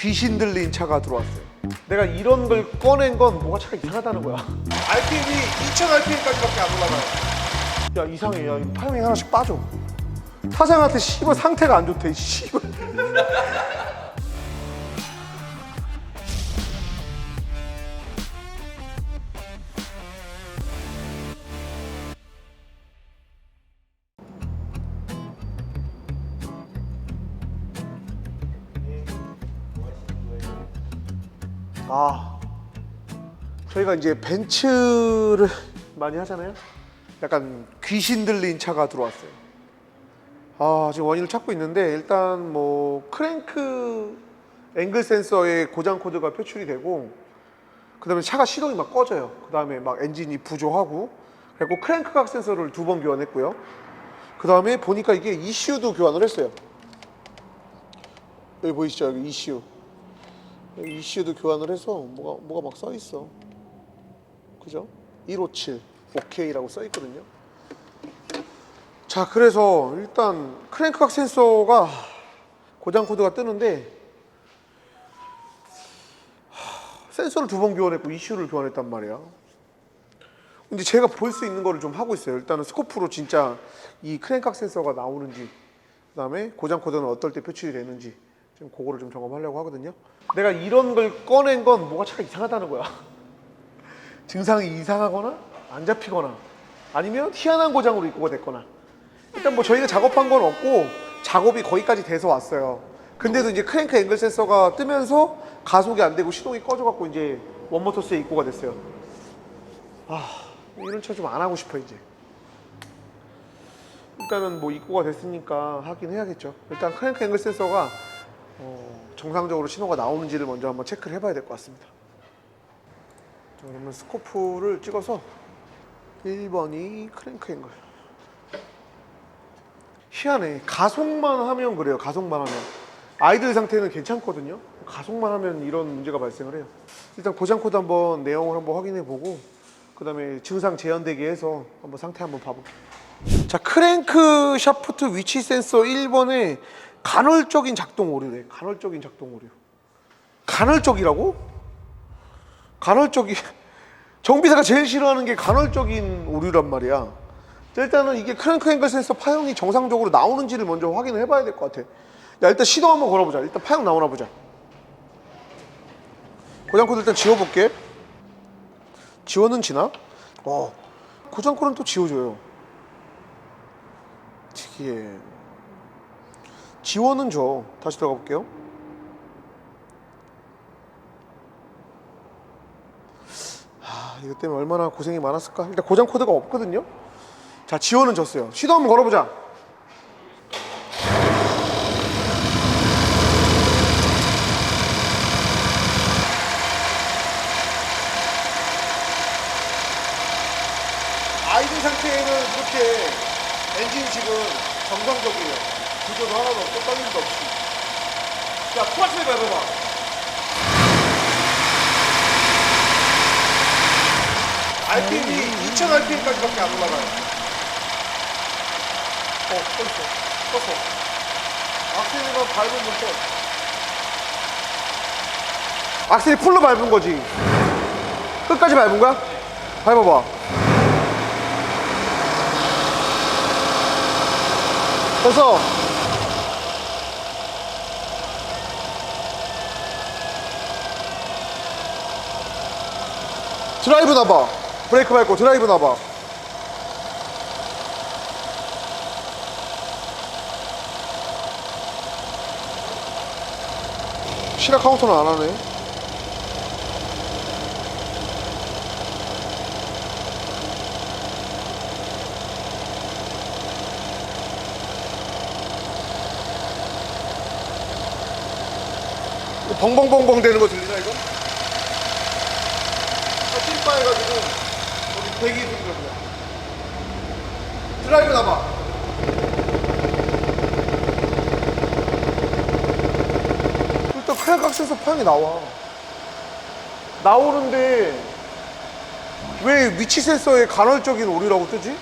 귀신 들린 차가 들어왔어요. 내가 이런 걸 꺼낸 건 뭐가 차가 이상하다는 거야. RPM이 2000 RPM까지밖에 안 올라가요. 야 이상해. 야 파형이 하나씩 빠져. 사장한테 씨발 상태가 안 좋대. 씨발. 저희가 이제 벤츠를 많이 하잖아요. 약간 귀신 들린 차가 들어왔어요. 아 지금 원인을 찾고 있는데 일단 뭐 크랭크 앵글 센서에 고장 코드가 표출이 되고 그다음에 차가 시동이 막 꺼져요. 그다음에 막 엔진이 부조하고 그리고 크랭크 각 센서를 두 번 교환했고요. 그다음에 보니까 이게 ECU도 교환을 했어요. 여기 보이시죠? 여기 ECU. ECU도 교환을 해서 뭐가 뭐가 막 써 있어. 그죠? 157 OK라고 써 있거든요. 자, 그래서 일단 크랭크각 센서가 고장 코드가 뜨는데 하, 센서를 두 번 교환했고 ECU를 교환했단 말이야. 근데 제가 볼 수 있는 거를 좀 하고 있어요. 일단은 스코프로 진짜 이 크랭크각 센서가 나오는지 그다음에 고장 코드는 어떨 때 표출이 되는지 지금 그거를 좀 점검하려고 하거든요. 내가 이런 걸 꺼낸 건 뭐가 차가 이상하다는 거야. 증상이 이상하거나 안 잡히거나 아니면 희한한 고장으로 입고가 됐거나 일단 뭐 저희가 작업한 건 없고 작업이 거기까지 돼서 왔어요. 근데도 이제 크랭크 앵글 센서가 뜨면서 가속이 안 되고 시동이 꺼져갖고 이제 원모터스에 입고가 됐어요. 아 이런 차 좀 안 하고 싶어 이제. 일단은 뭐 입고가 됐으니까 하긴 해야겠죠. 일단 크랭크 앵글 센서가 어, 정상적으로 신호가 나오는지를 먼저 한번 체크를 해봐야 될 것 같습니다. 자, 그러면 스코프를 찍어서 1번이 크랭크 앵글. 희한해. 가속만 하면 그래요. 가속만 하면. 아이들 상태는 괜찮거든요. 가속만 하면 이런 문제가 발생을 해요. 일단 고장 코드 한번 내용을 한번 확인해 보고 그 다음에 증상 재현되게 해서 한번 상태 한번 봐볼게요. 자, 크랭크 샤프트 위치 센서 1번에 간헐적인 작동 오류래. 간헐적인 작동 오류. 간헐적이라고? 간헐적이 정비사가 제일 싫어하는 게 간헐적인 오류란 말이야. 자, 일단은 이게 크랭크 앵글 센서 파형이 정상적으로 나오는지를 먼저 확인을 해봐야 될 것 같아. 야 일단 시동 한번 걸어보자. 일단 파형 나오나 보자. 고장 코드 일단 지워볼게. 지워는 지나? 어. 고장 코드는 또 지워줘요. 특이해. 지워는 줘. 다시 들어가 볼게요. 이것 때문에 얼마나 고생이 많았을까? 일단 고장 코드가 없거든요. 자, 지원은 줬어요. 시도 한번 걸어보자. 아이들 상태에는 이렇게 엔진식은 정상적이에요. 구조도 하나도 없고 떨림도 없이. 자, 플러스 밟아봐. RPM이 2000 RPM까지밖에 안 올라가요. 어, 떴어. 떴어. 악셀만 밟으면 또. 악셀이 풀로 밟은 거지. 끝까지 밟은 거야? 밟아봐. 됐어. 드라이브 나봐. 브레이크 밟고 드라이브 나봐. 시라 카운터는 안 하네. 벙벙벙벙 되는 거 들리나 이거? 아, 찐빠 해가지고 대기 중입니다. 드라이브 남아. 일단 카약각에서 파형이 나와. 나오는데 왜 위치 센서에 간헐적인 오류라고 뜨지?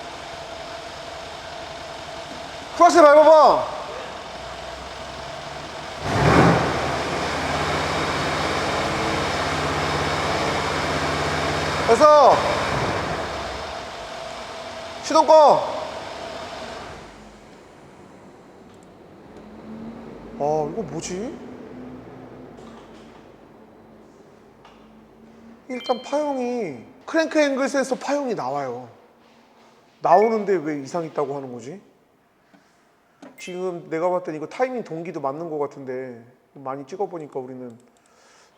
그 플러스 밟아봐. 그래서 시동 꺼. 아, 이거 뭐지? 일단 파형이 크랭크 앵글 센서 파형이 나와요. 나오는데 왜 이상 있다고 하는 거지? 지금 내가 땐 이거 타이밍 동기도 맞는 것 같은데 많이 찍어보니까 우리는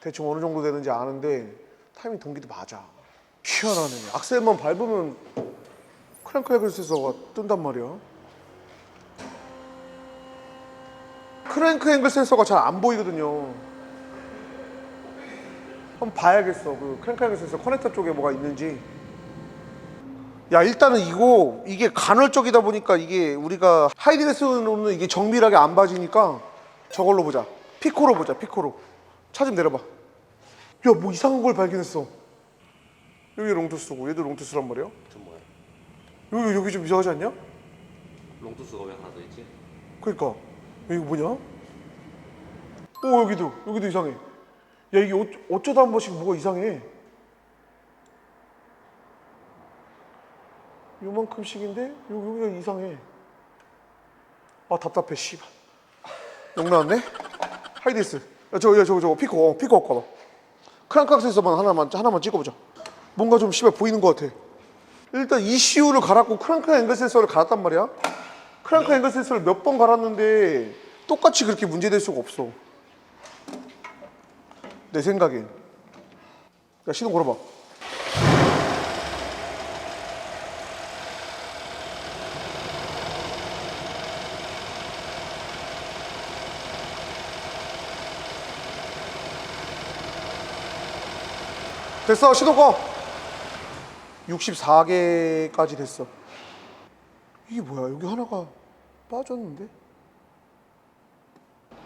대충 어느 정도 되는지 아는데 타이밍 동기도 맞아. 희한하네. 악셀만 밟으면 크랭크 앵글 센서가 뜬단 말이야. 크랭크 앵글 센서가 잘 안 보이거든요. 한번 봐야겠어. 그 크랭크 앵글 센서 커넥터 쪽에 뭐가 있는지. 야 일단은 이거 이게 간헐적이다 보니까 이게 우리가 하이디레스로는 이게 정밀하게 안 봐지니까 저걸로 보자. 피코로 보자. 피코로. 차 좀 내려봐. 야 뭐 이상한 걸 발견했어. 여기 롱투스고 얘도 롱투스란 말이야. 여기 여기 좀 이상하지 않냐? 롱투스가 왜 하나 더 있지? 그러니까 이거 뭐냐? 오 여기도 여기도 이상해. 야 이게 어쩌, 어쩌다 한 번씩 뭐가 이상해. 요만큼씩인데 여기 여기가 이상해. 아 답답해 씨발. 욕 나왔네. 하이디스. 야 저거 야 저거 저거 피코 어, 피코 갖고 와봐. 크랑크악스에서만 하나만 하나만 찍어보자. 뭔가 좀 씨발 보이는 것 같아. 일단 ECU를 갈았고 크랑크 앵글 센서를 갈았단 말이야. 크랑크 앵글 센서를 몇 번 갈았는데 똑같이 그렇게 문제될 수가 없어. 내 생각엔. 야 시동 걸어봐. 됐어 시동 꺼. 64개까지 됐어. 이게 뭐야? 여기 하나가 빠졌는데?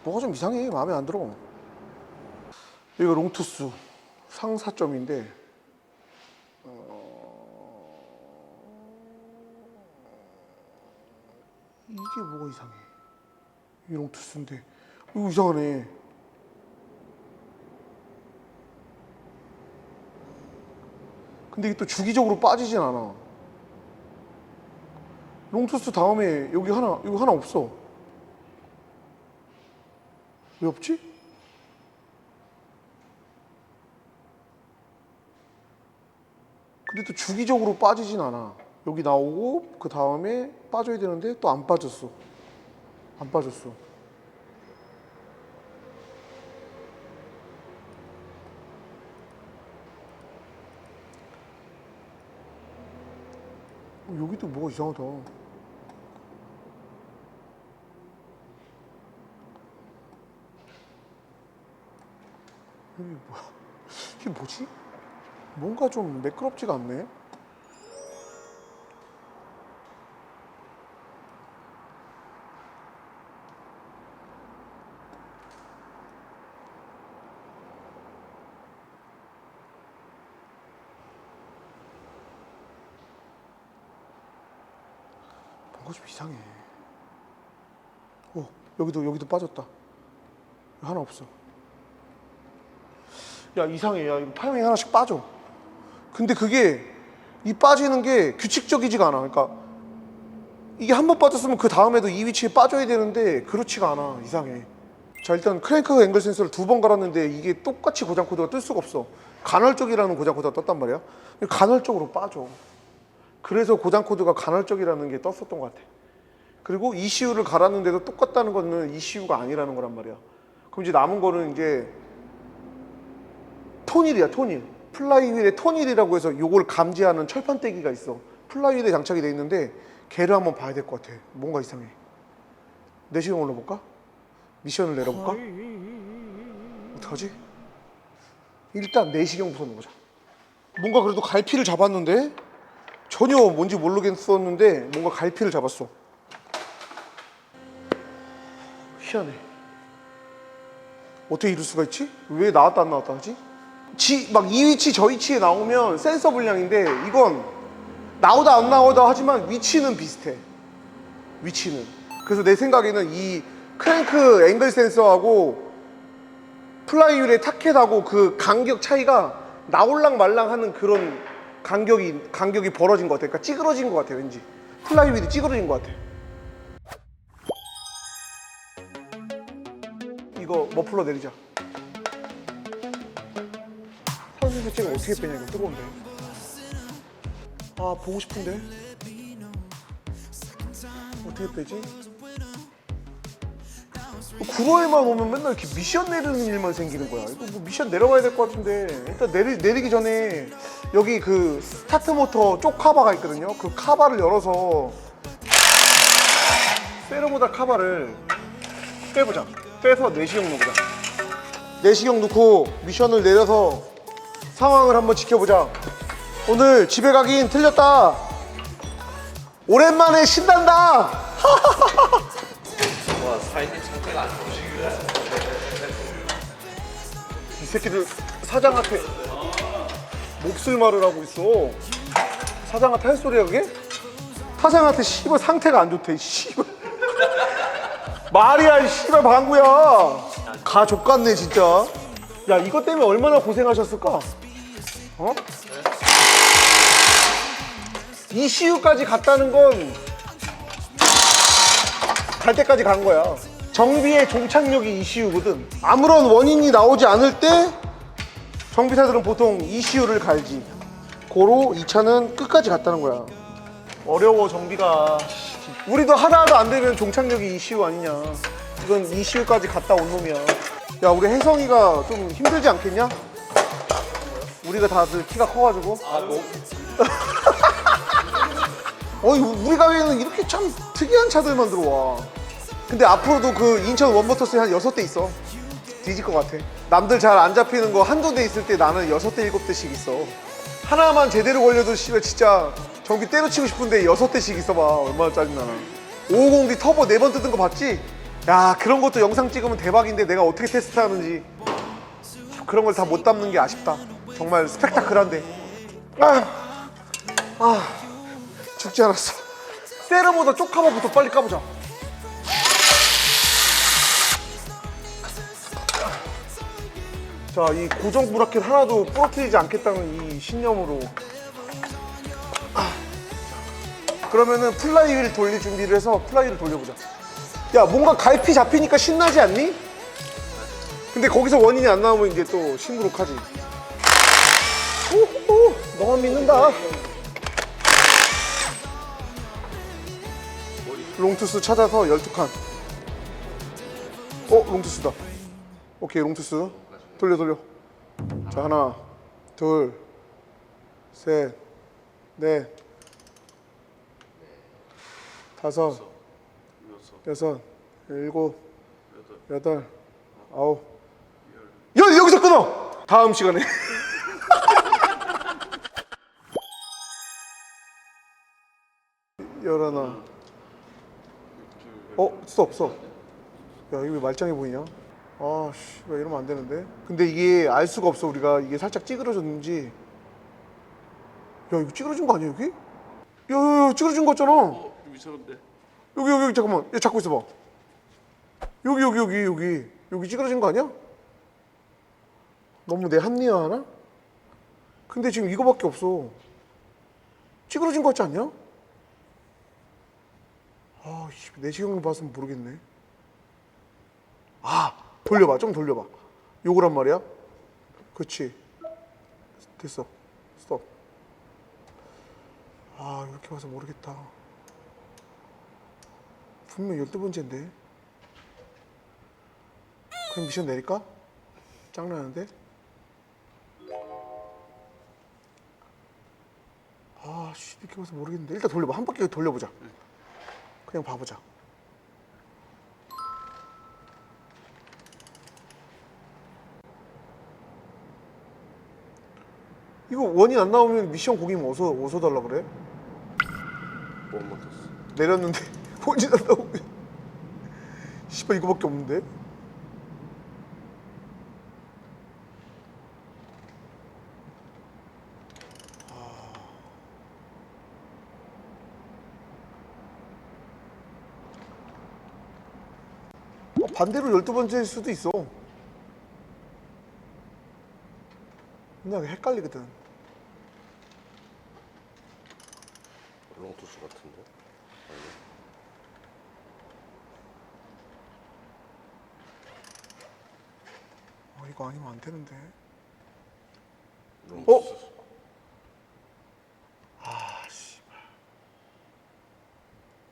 뭐가 좀 이상해. 마음에 안 들어. 이거 롱투스 상사점인데 어, 이게 뭐가 이상해? 이 롱투스인데 이거 이상하네. 근데 이게 또 주기적으로 빠지진 않아. 롱투스 다음에 여기 하나 이거 하나 없어. 왜 없지? 근데 또 주기적으로 빠지진 않아. 여기 나오고 그 다음에 빠져야 되는데 또 안 빠졌어. 안 빠졌어. 여기도 뭐가 이상하다. 이게 뭐야? 이게 뭐지? 뭔가 좀 매끄럽지가 않네. 뭔가 좀 이상해. 어, 여기도 여기도 빠졌다. 하나 없어. 야 이상해. 야 이거 파형이 하나씩 빠져. 근데 그게 이 빠지는 게 규칙적이지가 않아. 그러니까 이게 한 번 빠졌으면 그 다음에도 이 위치에 빠져야 되는데 그렇지가 않아. 이상해. 자 일단 크랭크 앵글 센서를 두 번 갈았는데 이게 똑같이 고장 코드가 뜰 수가 없어. 간헐적이라는 고장 코드가 떴단 말이야. 간헐적으로 빠져. 그래서 고장 코드가 간헐적이라는 게 떴었던 것 같아. 그리고 ECU를 갈았는데도 똑같다는 거는 ECU가 아니라는 거란 말이야. 그럼 이제 남은 거는 이제 토닐이야, 토닐. 플라이휠에 토닐이라고 해서 요걸 감지하는 철판떼기가 있어. 플라이휠에 장착이 돼 있는데 걔를 한번 봐야 될 것 같아. 뭔가 이상해. 내시경 올려볼까? 미션을 내려볼까? 어떡하지? 일단 내시경부터 넣어보자. 뭔가 그래도 갈피를 잡았는데 전혀 뭔지 모르겠었는데 뭔가 갈피를 잡았어. 희한해. 어떻게 이럴 수가 있지? 왜 나왔다 안 나왔다 하지? 지, 막 이 위치 저 위치에 나오면 센서 분량인데 이건 나오다 안 나오다 하지만 위치는 비슷해. 위치는. 그래서 내 생각에는 이 크랭크 앵글 센서하고 플라이휠의 타켓하고 그 간격 차이가 나올랑 말랑 하는 그런 간격이 간격이 벌어진 것 같아. 그러니까 찌그러진 것 같아 왠지. 플라이 휠이 찌그러진 것 같아. 이거 머플러 내리자. 산소 세체가 어떻게 빼냐 이거 뜨거운데. 아 보고 싶은데. 어떻게 빼지? 구로에만 오면 맨날 이렇게 미션 내리는 일만 생기는 거야. 이거 뭐 미션 내려가야 될 것 같은데 일단 내리, 내리기 전에 여기 그 스타트 모터 쪽 카바가 있거든요. 그 카바를 열어서 세르모다 카바를 빼보자. 빼서 내시경 넣어보자. 내시경 넣고 미션을 내려서 상황을 한번 지켜보자. 오늘 집에 가긴 틀렸다. 오랜만에 신난다. 와 사장님 상태가 안 좋으시길래 이 새끼들 사장한테 몹쓸 말을 하고 있어. 사장한테 할 소리야 그게? 사장한테 씨발 상태가 안 좋대. 씨발. 말이야 이 씨발 방구야. 가 족같네 진짜. 야 이것 때문에 얼마나 고생하셨을까? 어? ECU까지 갔다는 건 갈 때까지 간 거야. 정비의 종착역이 ECU거든. 아무런 원인이 나오지 않을 때 정비사들은 보통 ECU를 갈지. 고로 이 차는 끝까지 갔다는 거야. 어려워 정비가. 우리도 하다 하다 안 되면 종착역이 ECU 아니냐. 이건 ECU까지 갔다 온 놈이야. 야 우리 혜성이가 좀 힘들지 않겠냐? 우리가 다들 키가 커가지고. 아 뭐? 어이 우리 가게에는 이렇게 참 특이한 차들만 들어와. 근데 앞으로도 그 인천 원모터스에 한 여섯 대 있어. 뒤질 것 같아. 남들 잘 안 잡히는 거 한두 대 있을 때 나는 여섯 대 일곱 대씩 있어. 하나만 제대로 걸려도 씨발 진짜 전기 때려치고 싶은데 여섯 대씩 있어봐. 얼마나 짜증나나. 550D 터보 네 번 뜯은 거 봤지? 야 그런 것도 영상 찍으면 대박인데 내가 어떻게 테스트하는지 그런 걸 다 못 담는 게 아쉽다. 정말 스펙타클한데. 아, 아. 죽지 않았어. 세르보다 쪽카바부터 빨리 까보자. 자, 이 고정 브라켓 하나도 부러뜨리지 않겠다는 이 신념으로. 그러면은 플라이휠 돌릴 준비를 해서 플라이를 돌려보자. 야, 뭔가 갈피 잡히니까 신나지 않니? 근데 거기서 원인이 안 나오면 이제 또 심부룩하지. 오호, 너만 믿는다. 롱투스 찾아서 12칸. 어, 롱투스다. 오케이, 롱투스. 돌려, 돌려. 자, 하나, 둘, 셋, 넷, 다섯, 여섯, 일곱, 여덟, 아홉. 열, 여기서 끊어! 다음 시간에. 열하나. 어, 스톱, 스톱. 야, 이거 왜 말짱해 보이냐? 아, 씨, 왜 이러면 안 되는데? 근데 이게 알 수가 없어, 우리가. 이게 살짝 찌그러졌는지. 야, 이거 찌그러진 거 아니야, 여기? 야, 야, 야 찌그러진 거 같잖아. 어? 이상한데? 여기, 여기, 잠깐만. 얘 잡고 있어봐. 여기, 여기, 여기, 여기. 여기 찌그러진 거 아니야? 너무 내 합리화하나? 근데 지금 이거밖에 없어. 찌그러진 거 같지 않냐? 아, 씨, 내시경을 봤으면 모르겠네. 아, 돌려봐. 좀 돌려봐. 요거란 말이야? 그렇지. 됐어. 스톱. 아, 이렇게 봐서 모르겠다. 분명 12번째인데. 그럼 미션 내릴까? 짱나는데? 아, 씨, 이렇게 봐서 모르겠는데. 일단 돌려봐. 한 바퀴 돌려보자. 그냥 봐보자. 이거 원인 안 나오면 미션 고기면 어서 어서 달라 그래? 못 먹었어 내렸는데 안 나오면 씨발 이거밖에 없는데? 아, 반대로 열두 번째일 수도 있어. 나 헷갈리거든. 것 같은데. 어, 이거 아니면 안 되는데. 어? 아, 씨발.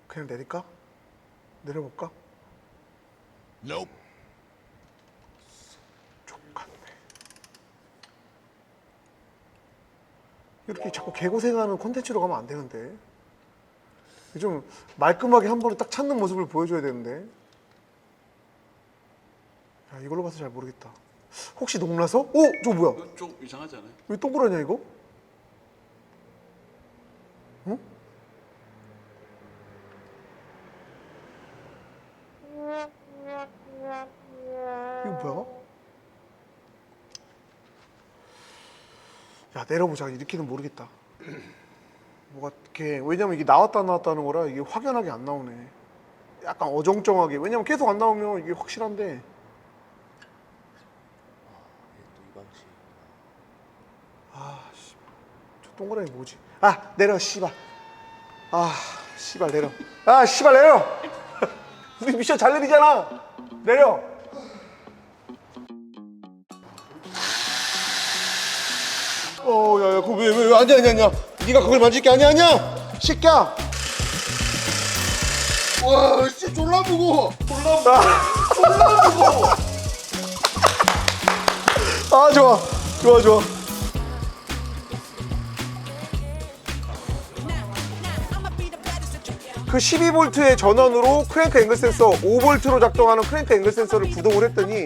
그냥 내릴까? 내려볼까? 족같네. 이렇게 자꾸 개고생하는 콘텐츠로 가면 안 되는데. 좀 말끔하게 한 번에 딱 찾는 모습을 보여줘야 되는데. 야, 이걸로 봐서 잘 모르겠다. 혹시 농라서? 오! 저거 뭐야? 이거 좀 이상하지 않아요? 왜 동그라냐 이거? 응? 이거 뭐야? 야 내려보자 이렇게는 모르겠다 뭐가 이렇게 왜냐면 이게 나왔다 안 나왔다는 거라 이게 확연하게 안 나오네 약간 어정쩡하게 왜냐면 계속 안 나오면 이게 확실한데 또 이 방식. 아, 씨발. 저 동그라미 뭐지? 아, 내려, 씨발. 아, 씨발, 내려. 아, 씨발, 내려! 우리 미션 잘 내리잖아! 내려! 어, 야, 야, 그거 왜, 왜, 왜, 아니야, 아니야, 아니야. 네가 그걸 만질 게 아니야, 아니야! 새끼야! 와, 진짜 졸라 무거워. 아, 좋아. 좋아, 좋아. 그 12V의 전원으로 크랭크 앵글 센서 5V로 작동하는 크랭크 앵글 센서를 구동을 했더니